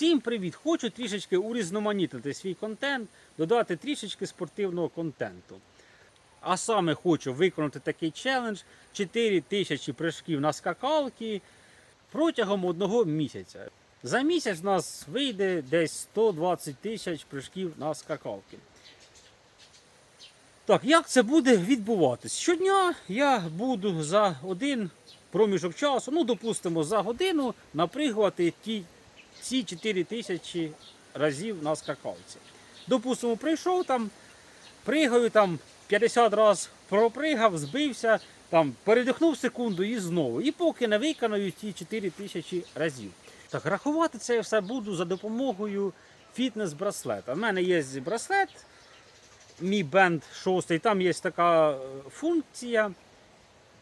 Всім привіт! Хочу трішечки урізноманітнити свій контент, додати трішечки спортивного контенту. А саме хочу виконати такий челендж 4 тисячі прыжків на скакалки протягом одного місяця. За місяць в нас вийде десь 120 тисяч прыжків на скакалки. Так, як це буде відбуватись? Щодня я буду за один проміжок часу, ну, допустимо, за годину напригувати ті, ці 4 тисячі разів на скакалці. Допустимо, прийшов там, пригаю там 50 разів пропригав, збився, там, передихнув секунду і знову. І поки не виконую ті 4 тисячі разів. Так, рахувати це я все буду за допомогою фітнес-браслета. У мене є браслет, мій бенд 6, там є така е, функція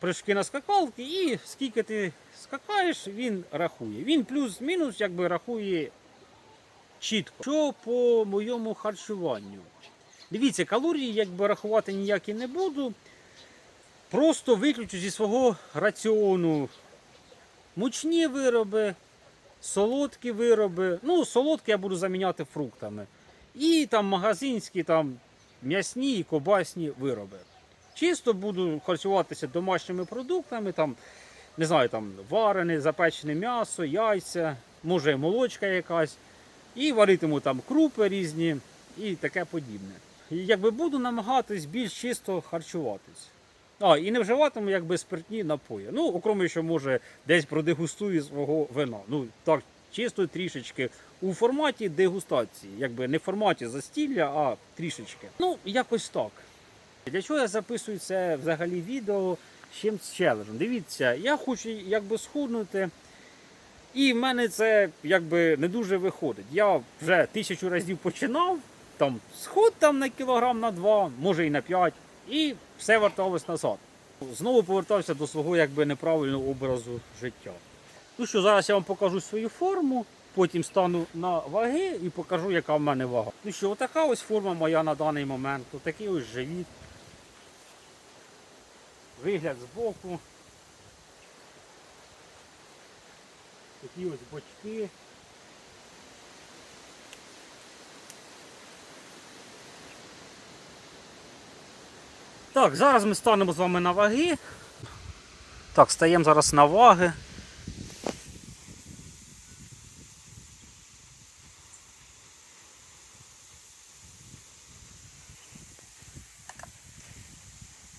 прыжки на скакалки, і скільки ти скакаєш, він рахує. Він плюс-мінус якби рахує чітко. Що по моєму харчуванню? Дивіться, калорії якби рахувати ніякі не буду. Просто виключу зі свого раціону мучні вироби, солодкі вироби. Ну, солодкі я буду заміняти фруктами. І там магазинські, там м'ясні і кобасні вироби. Чисто буду харчуватися домашніми продуктами, там, не знаю, там варене, запечене м'ясо, яйця, може молочка якась. І варитиму там крупи різні і таке подібне. І якби буду намагатись більш чисто харчуватись. А, і не вживатиму якби спиртні напої. Ну, окрім що може десь продегустую свого вина. Ну, так, чисто трішечки у форматі дегустації. Якби не в форматі застілля, а трішечки. Ну, якось так. Для чого я записую це взагалі відео з чим з челенджем? Дивіться, я хочу якби схуднути. І в мене це якби не дуже виходить. Я вже тисячу разів починав, там сход там на кілограм на два, може і на п'ять, і все верталось назад. Знову повертався до свого якби неправильного образу життя. Ну що, зараз я вам покажу свою форму, потім стану на ваги і покажу, яка в мене вага. Ну що, отака ось форма моя на даний момент. Отакий ось живіт. Вигляд збоку. Такі ось бочки. Так, зараз ми станемо з вами на ваги. Так, стаємо зараз на ваги.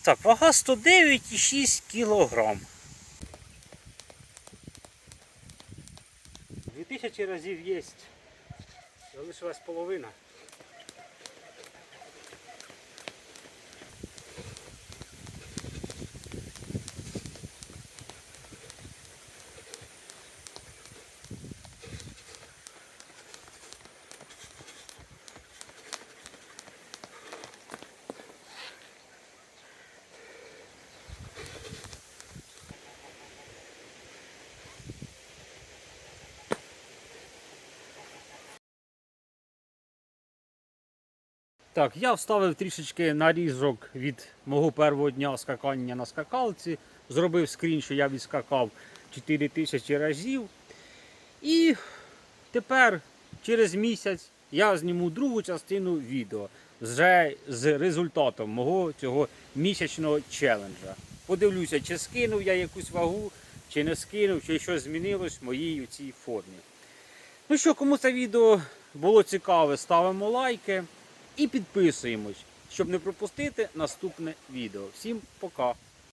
Так, вага 109,6 кілограм. 2000 разів є. Залишилась половина. Так, я вставив трішечки нарізок від мого першого дня скакання на скакалці. Зробив скрін, що я відскакав 4000 разів. І тепер, через місяць, я зніму другу частину відео вже з результатом мого цього місячного челенджа. Подивлюся, чи скинув я якусь вагу, чи не скинув, чи щось змінилось в моїй цій формі. Ну що, кому це відео було цікаве, ставимо лайки і підписуємось, щоб не пропустити наступне відео. Всім пока!